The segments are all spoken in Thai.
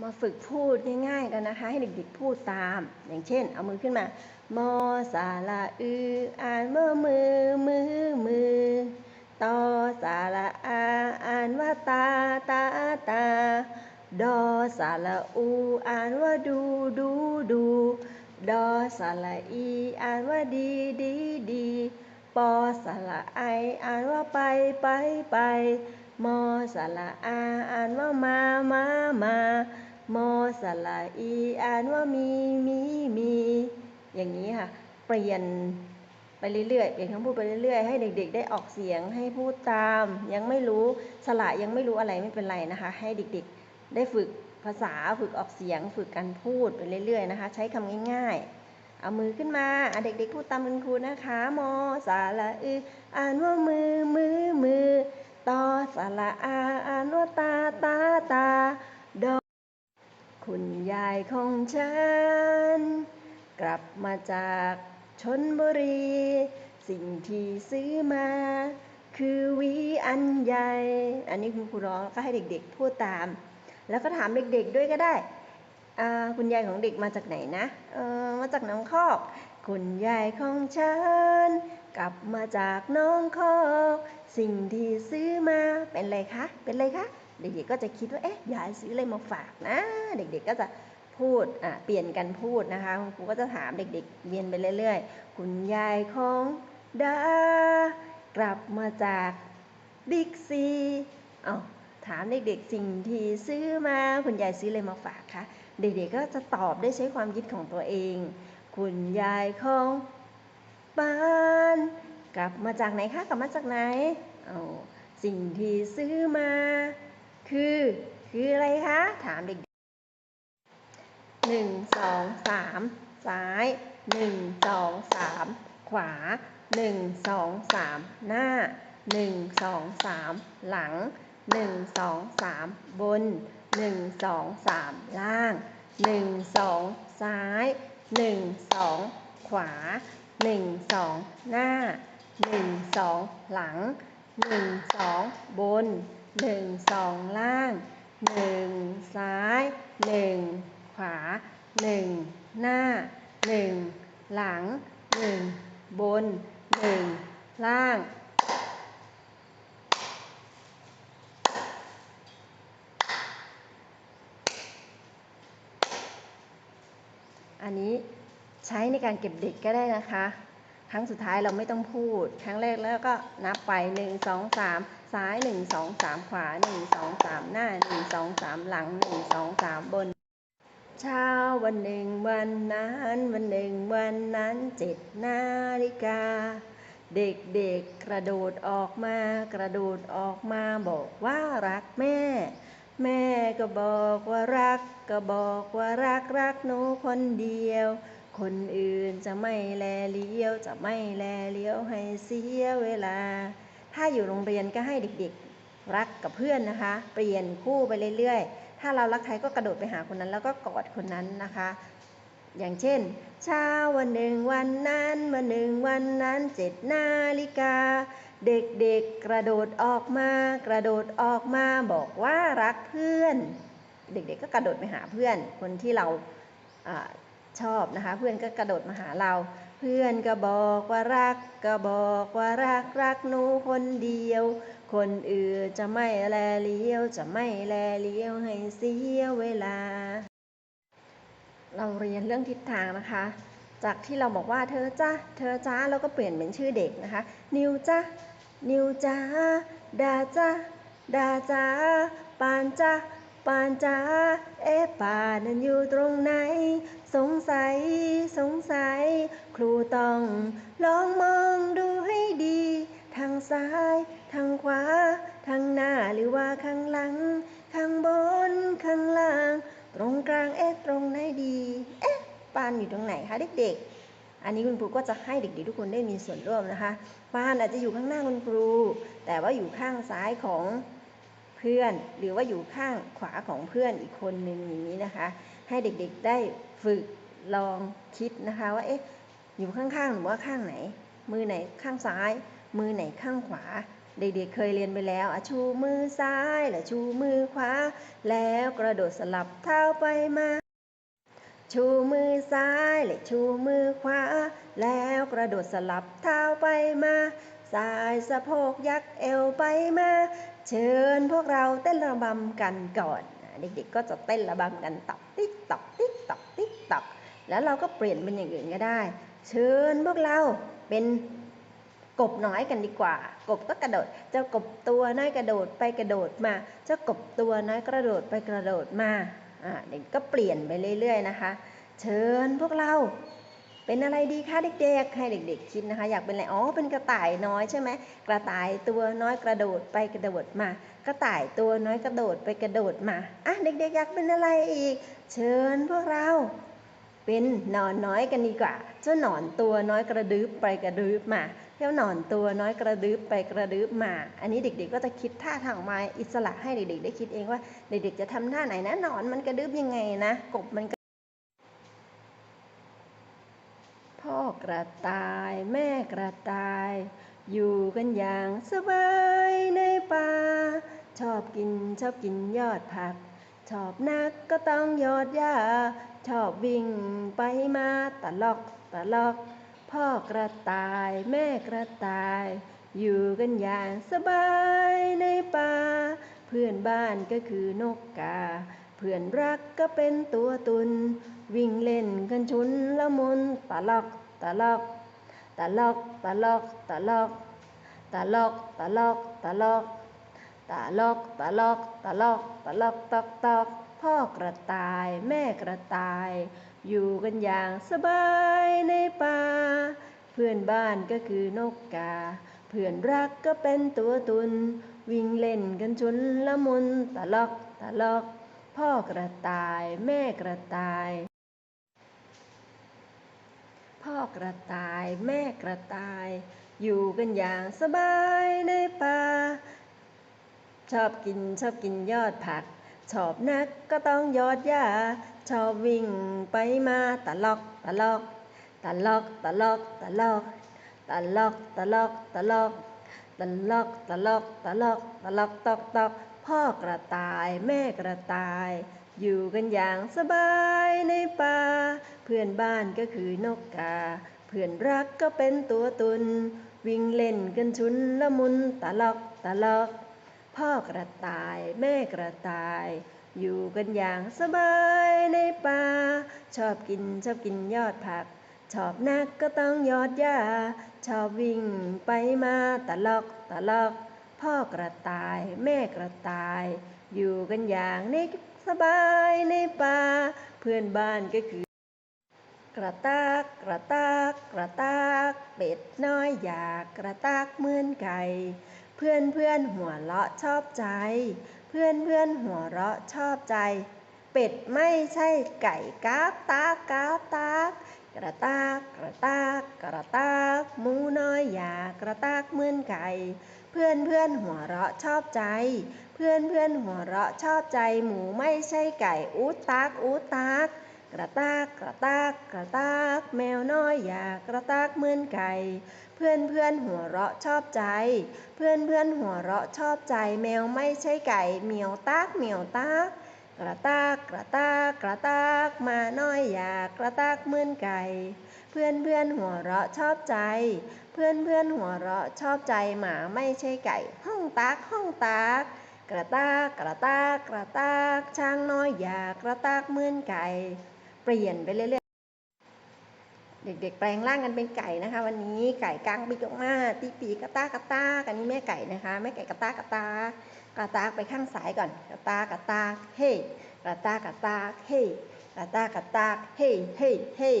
มาฝึกพูดง่ายๆกันนะคะ ให้เด็กๆพูดตาม อย่างเช่น เอามือขึ้นมามอสาระอืออ่านว่ามือมือมือตอสาระอาอ่านว่าตาตาตาดอสาระอูอ่านว่าดูดูดูดอสาระอีอ่านว่าดีดีดีปอสาระไออ่านว่าไปไปไป มอสาระอาอ่านว่ามา มา มามอสาระอีอ่านว่ามีมีมี อย่างนี้ค่ะ เปลี่ยนไปเรื่อยๆ เปลี่ยนคำพูดไปเรื่อยๆ ให้เด็กๆ ได้ออกเสียงให้พูดตาม ยังไม่รู้สระยังไม่รู้อะไรไม่เป็นไรนะคะ ให้เด็กๆ ได้ฝึกภาษาฝึกออกเสียง ฝึกการพูดไปเรื่อยๆ นะคะ ใช้คำง่ายๆ เอามือขึ้นมาเด็กๆ พูดตามคุณครูนะคะ มอสาระอืออ่านว่ามือมือมือ ตอสาระอาอานว่าตาตาตาดอคุณยายของฉัน กลับมาจากชนบุรี สิ่งที่ซื้อมา คือวีอันใหญ่ อันนี้คุณครูร้องก็ให้เด็กๆพูดตาม แล้วก็ถามเด็กๆด้วยก็ได้คุณยายของเด็กมาจากไหนนะออมาจากน้องคอก คุณยายของฉัน กลับมาจากน้องคอก สิ่งที่ซื้อมาเป็นอะไรคะ เป็นอะไรคะ เด็กๆก็จะคิดว่า เอ๊ะ ยายซื้ออะไรมาฝากนะ เด็กๆก็จะพูด อะ เปลี่ยนกันพูดนะคะ คุณครูก็จะถามเด็กๆ เวียนไปเรื่อยๆ คุณยายของดากลับมาจากบิ๊กซีเอาถามเด็กๆ สิ่งที่ซื้อมาคุณยายซื้ออะไรมาฝากคะเด็กๆก็จะตอบได้ใช้ความคิดของตัวเอง คุณยายของปาน กลับมาจากไหนคะ กลับมาจากไหนเอาสิ่งที่ซื้อมา คือ คืออะไรคะ ถามเด็กหนึ่งสองสามซ้ายหนึ่งสองสามขวาหนึ่งสองสามหน้าหนึ่งสองสามหลังหนึ่งสองสามบนหนึ่งสองสามล่างหนึ่งสองซ้ายหนึ่งสองขวาหนึ่งสองหน้า หนึ่งสองหลังหนึ่งสองบนหนึ่งสองล่างหนึ่งซ้ายหนึ่งขวาหนึ่งหน้าหนึ่งหลังหนึ่งบนหนึ่งล่างอันนี้ใช้ในการเก็บเด็กก็ได้นะคะ ครั้งสุดท้ายเราไม่ต้องพูด ครั้งแรกแล้วก็นับไป 1 2 3 ซ้าย 1 2 3 ขวา 1 2 3 หน้า 1 2 3 หลัง 1 2 3 บน เช้าวันหนึ่งวันนั้น วันหนึ่งวันนั้นเจ็ดนาฬิกา เด็กๆกระโดดออกมากระโดดออกมาบอกว่ารักแม่ แม่ก็บอกว่ารัก ก็บอกว่ารักรักหนูคนเดียว คนอื่นจะไม่แลเลี้ยว จะไม่แลเลี้ยวให้เสียเวลา ถ้าอยู่โรงเรียนก็ให้เด็กๆ รักกับเพื่อนนะคะ เปลี่ยนคู่ไปเรื่อยๆ ถ้าเรารักใครก็กระโดดไปหาคนนั้น แล้วก็กอดคนนั้นนะคะ อย่างเช่น เช้าวันหนึ่งวันนั้นวันหนึ่งวันนั้นเจ็ดนาฬิกา เด็กๆกระโดดออกมา กระโดดออกมาบอกว่ารักเพื่อน เด็กๆก็กระโดดไปหาเพื่อน คนที่เราอา ชอบนะคะ เพื่อนก็กระโดดมาหาเรา เพื่อนก็บอกว่ารักก็บอกว่ารักรักหนูคนเดียว คนอื่นจะไม่แลเลี้ยว จะไม่แลเลี้ยวให้เสียเวลา เราเรียนเรื่องทิศทางนะคะ จากที่เราบอกว่าเธอจ้าเธอจ้าเราก็เปลี่ยนเป็นชื่อเด็กนะคะ นิวจ้านิวจ้าดาจ้าดาจ้าปานจ้าปานจ้าเอ๊ปานนั้นอยู่ตรงไหน สงสัย สงสัย ครูต้อง ลองมองดูให้ดี ทางซ้าย ทางขวา ทางหน้าหรือว่าข้างหลัง ข้างบน ข้างล่าง ตรงกลางเอ๊ะตรงไหนดี เอ๊ะปานอยู่ตรงไหนคะเด็กๆ อันนี้คุณครูก็จะให้เด็กๆทุกคนได้มีส่วนร่วมนะคะปานอาจจะอยู่ข้างหน้าคุณครู แต่ว่าอยู่ข้างซ้ายของ พื่อน หรือว่าอยู่ข้างขวาของเพื่อนอีกคนหนึ่งอย่างนี้นะคะ ให้เด็กๆได้ฝึกลองคิดนะคะว่าเอ๊ะอยู่ข้างๆหรือว่าข้างไหน มือไหนข้างซ้าย มือไหนข้างขวา เด็กๆเคยเรียนไปแล้วอชูมือซ้ายและชูมือขวา แล้วกระโดดสลับเท้าไปมาชูมือซ้ายและชูมือขวา แล้วกระโดดสลับเท้าไปมาสายสะโพกยักเอวไปมา เชิญพวกเราเต้นระบำกันก่อน เด็กๆก็จะเต้นระบำกันตับติ๊กตับติ๊กตับติ๊กตับ แล้วเราก็เปลี่ยนเป็นอย่างอื่นก็ได้ เชิญพวกเราเป็นกบน้อยกันดีกว่า กบก็กระโดด เจ้ากบตัวน้อยกระโดดไปกระโดดมา เจ้ากบตัวน้อยกระโดดไปกระโดดมาอ่าเด็กก็เปลี่ยนไปเรื่อยๆนะคะ เชิญพวกเรา เป็นอะไรดีคะเด็กๆ ให้เด็กๆคิดนะคะ อยากเป็นอะไร อ๋อ เป็นกระต่ายน้อยใช่ไหม กระต่ายตัวน้อยกระโดดไปกระโดดมา กระต่ายตัวน้อยกระโดดไปกระโดดมา อะเด็กๆอยากเป็นอะไรอีก เชิญพวกเราเป็นหนอนน้อยกันดีกว่า เจ้าหนอนตัวน้อยกระดึบไปกระดึบมาเจ้าหนอนตัวน้อยกระดึบไปกระดึบมา อันนี้เด็ก ๆ ก็จะคิดท่าทางออกมาอิสระให้เด็กๆ ได้คิดเองว่า เด็กๆ จะทำท่าไหนนะหนอนมันกระดึบยังไงนะ กบมันกระ พ่อกระต่ายแม่กระต่าย อยู่กันอย่างสบายในป่า ชอบกินชอบกินยอดผัก ชอบนักก็ต้องยอดหญ้า ชอบวิ่งไปมาตะลอกตะลอก พ่อกระต่ายแม่กระต่าย อยู่กันอย่างสบายในป่า เพื่อนบ้านก็คือนกกา เพื่อนรักก็เป็นตัวตุน วิ่งเล่นกันชุนละมุนตะลอกตะลอกตะลอกตะลอกตะลอกตะลอกตะลอกตะลอกตะลอกตะลอกตะลอกตะลอกตอกตอกพ่อกระต่ายแม่กระต่าย อยู่กันอย่างสบายในป่า เพื่อนบ้านก็คือนกกา เพื่อนรักก็เป็นตัวตุน วิ่งเล่นกันชุนละมุนตะลอกตะลอก พ่อกระต่ายแม่กระต่าย พ่อกระต่ายแม่กระต่าย อยู่กันอย่างสบายในป่า ชอบกินชอบกินยอดผัก ชอบนักก็ต้องยอดหญ้า ชอบวิ่งไปมาตะลอกตะลอกตะลอกตะลอกตะลอกตะลอกตะลอกตะลอกตะลอกตะลอกตะลอกตะลอกตอกตอกพ่อกระต่ายแม่กระต่าย อยู่กันอย่างสบายในป่า เพื่อนบ้านก็คือนกกา เพื่อนรักก็เป็นตัวตุน วิ่งเล่นกันชุนละมุนตะลอกตะลอก พ่อกระต่ายแม่กระต่าย อยู่กันอย่างสบายในป่า ชอบกินชอบกินยอดผัก ชอบนักก็ต้องยอดหญ้า ชอบวิ่งไปมาตะลอกตะลอก พ่อกระต่ายแม่กระต่าย อยู่กันอย่างใน สบายในป่า เพื่อนบ้านก็คือกระตากกระตากกระตากเป็ดน้อยอยากกระตากเหมือนไก่ เพื่อนเพื่อนหัวเราะชอบใจ เพื่อนเพื่อนหัวเราะชอบใจ เป็ดไม่ใช่ไก่กาบตากกาบตากกระตากกระตากกระตากหมูน้อยอยากกระตากเหมือนไก่ เพื่อนเพื่อนหัวเราะชอบใจ พื่อนเพื่อนหัวเราะชอบใจหมูไม่ใช่ไก่อูตากอูตากกระตากกระตากกระตากแมวน้อยอยากกระตากเหมือนไก่ เพื่อนเพื่อนหัวเราะชอบใจ เพื่อนเพื่อนหัวเราะชอบใจ แมวไม่ใช่ไก่เหมียวตากเหมียวตากกระตากกระตากกระตากมาน้อยอยากกระตากเหมือนไก่ เพื่อนเพื่อนหัวเราะชอบใจ เพื่อนเพื่อนหัวเราะชอบใจหมาไม่ใช่ไก่ ห้องตากห้องตาก กระตากกระตากกระตากช้างน้อยอยากกระตากเหมือนไก่ เปลี่ยนไปเรื่อยๆ เด็กๆ แปลงร่างกันเป็นไก่นะคะ วันนี้ไก่กลางปีกออกมาตีปีกกระตากกระตากอันนี้แม่ไก่นะคะ แม่ไก่กระตากกระตากกระตากไปข้างซ้ายก่อน กระตากกระตากเฮ้กระตากกระตากเฮ้กระตากกระตากเฮ้เฮ้เฮ้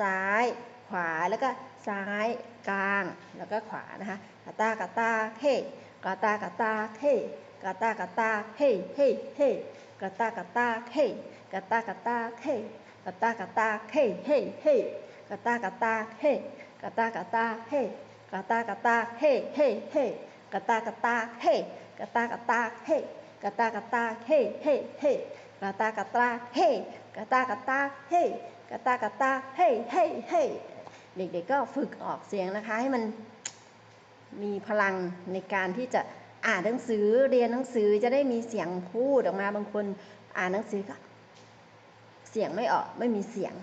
ซ้ายขวาแล้วก็ซ้ายกลางแล้วก็ขวานะคะกระตากกระตากเฮ้กระตากกระตากเฮ้ กระตากกระตาเฮ้เฮ้เฮ้กระตากกระตาเฮ้กระตากกระตาเฮ้กระตากกระตาเฮ้เฮ้เฮ้กระตากกระตาเฮ้กระตากกระตาเฮ้กระตากกระตาเฮ้เฮ้เฮ้กระตากกระตาเฮ้กระตากกระตาเฮ้กระตากกระตาเฮ้เฮ้เฮ้กระตากกระตาเฮ้กระตากกระตาเฮ้กระตากกระตาเฮ้เฮ้เฮ้เด็กๆก็ฝึกออกเสียงนะคะให้มันมีพลังในการที่จะ อ่านหนังสือเรียนหนังสือจะได้มีเสียงพูดออกมาบางคนอ่านหนังสือก็เสียงไม่ออกไม่มีเสียง